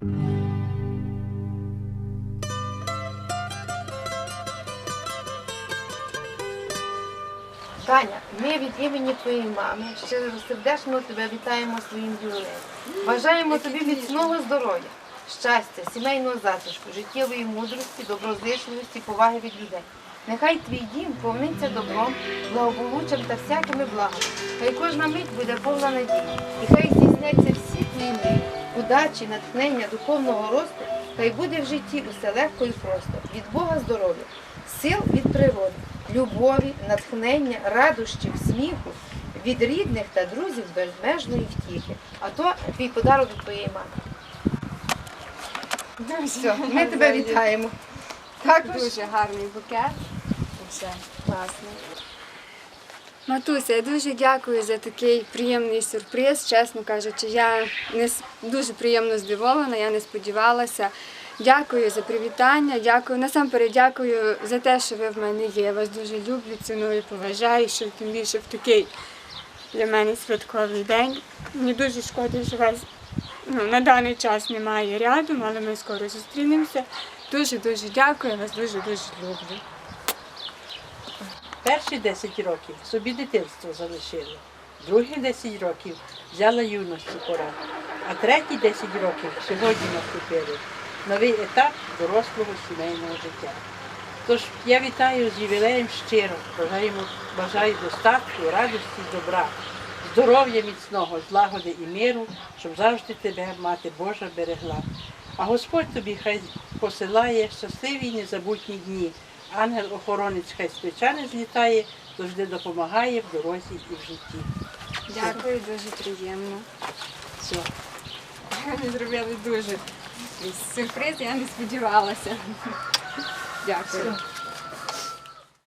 Таня, ми від імені твоєї мами щиро сердечно тебе вітаємо своїм ювілеєм. Бажаємо тобі міцного здоров'я, щастя, сімейного затишку, життєвої мудрості, доброзичливості, поваги від людей. Нехай твій дім повниться добром, благополуччям та всякими благами. Хай кожна мить буде повна надії. І хай здійсняться всі твої мрії, удачі, натхнення, духовного росту, хай буде в житті усе легко і просто. Від Бога здоров'я, сил від природи, любові, натхнення, радощів, сміху, від рідних та друзів безмежної втіхи. А то твій подарок від твоєї мами. Все, ми тебе вітаємо. Також Дуже гарний букет. Все класно. Матуся, я дуже дякую за такий приємний сюрприз. Чесно кажучи, я не дуже приємно здивована, я не сподівалася. Дякую за привітання. Дякую. Насамперед дякую за те, що ви в мене є. Я вас дуже люблю, ціную, поважаю, що тим більше в такий для мене святковий день. Мені дуже шкода, що вас ну, на даний час немає рядом, але ми скоро зустрінемося. Дуже дуже дякую, вас дуже дуже люблю. Перші 10 років собі дитинство залишила, другі 10 років взяла юності пора, а треті 10 років сьогодні наступили. Новий етап дорослого сімейного життя. Тож я вітаю з ювілеєм щиро, бажаю достатку, радості, добра, здоров'я міцного, злагоди і миру, щоб завжди тебе мати Божа берегла. А Господь тобі хай посилає щасливі й незабутні дні. Ангел-охоронець хай плеча злітає, завжди допомагає в дорозі і в житті. Дякую, дуже приємно. Все. Вони зробили дуже сюрприз, я не сподівалася. Дякую.